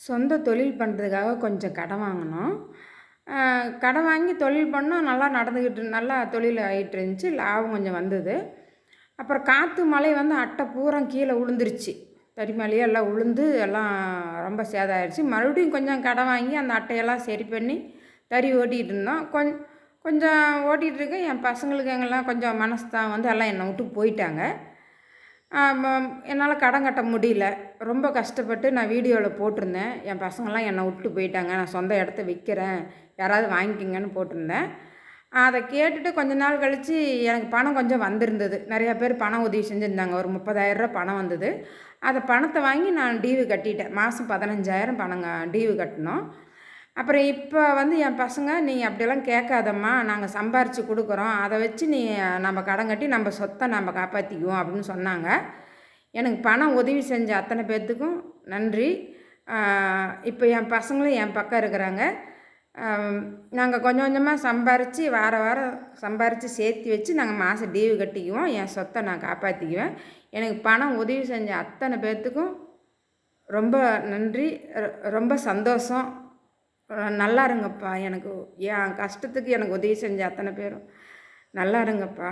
சொந்த தொழில் பண்ணுறதுக்காக கொஞ்சம் கடன் வாங்கினோம். கடன் வாங்கி தொழில் பண்ணோம் நல்லா நடந்துக்கிட்டு நல்லா தொழில் ஆகிட்டு இருந்துச்சு லாபம் கொஞ்சம் வந்தது. அப்புறம் காற்று மழை வந்து அட்டை பூரா கீழே விழுந்துருச்சு தறி எல்லாம் உளுந்து எல்லாம் ரொம்ப சேதம் ஆயிடுச்சு மறுபடியும் கொஞ்சம் கடன் வாங்கி அந்த அட்டையெல்லாம் சரி பண்ணி தறி ஓட்டிகிட்டு இருந்தோம். கொஞ் கொஞ்சம் ஓட்டிகிட்டு இருக்கேன் என் பசங்களுக்கு எங்கெல்லாம் கொஞ்சம் மனசு தான் வந்து எல்லாம் என்னை விட்டு போயிட்டாங்க. என்னால் கடன் கட்ட முடியல. ரொம்ப கஷ்டப்பட்டு நான் வீடியோவில் போட்டிருந்தேன். என் பசங்கள்லாம் என்னை விட்டு போயிட்டாங்க. நான் சொந்த இடத்த விற்கிறேன் யாராவது வாங்கிக்கிங்கன்னு போட்டிருந்தேன். அதை கேட்டுட்டு கொஞ்ச நாள் கழித்து எனக்கு பணம் கொஞ்சம் வந்திருந்தது. நிறையா பேர் பணம் உதவி செஞ்சுருந்தாங்க. ஒரு முப்பதாயிரரூபா பணம் வந்தது. அதை பணத்தை வாங்கி நான் டீவு கட்டிட்டேன். மாதம் பதினஞ்சாயிரம் பணங்க டிவி கட்டினோம். அப்புறம் இப்போ வந்து என் பசங்க நீ அப்படியெல்லாம் கேட்காதம்மா. நாங்கள் சம்பாரித்து கொடுக்குறோம். அதை வச்சு நீ நம்ம கடன் கட்டி நம்ம சொத்தை நம்ம காப்பாற்றிக்குவோம் அப்படின்னு சொன்னாங்க. எனக்கு பணம் உதவி செஞ்ச அத்தனை பேர்த்துக்கும் நன்றி. இப்போ என் பசங்களும் என் பக்கம் இருக்கிறாங்க. நாங்கள் கொஞ்சம் கொஞ்சமாக சம்பாரித்து வார வாரம் சம்பாரித்து சேர்த்து வச்சு நாங்கள் மாதம் டீவு கட்டிக்குவோம். என் சொத்தை நான் காப்பாற்றிக்குவேன் எனக்கு பணம் உதவி செஞ்ச அத்தனை பேர்த்துக்கும் ரொம்ப நன்றி. ரொம்ப சந்தோஷம். நல்லா இருங்கப்பா. எனக்கு என் கஷ்டத்துக்கு எனக்கு உதவி செஞ்ச அத்தனை பேரும். நல்லா இருங்கப்பா.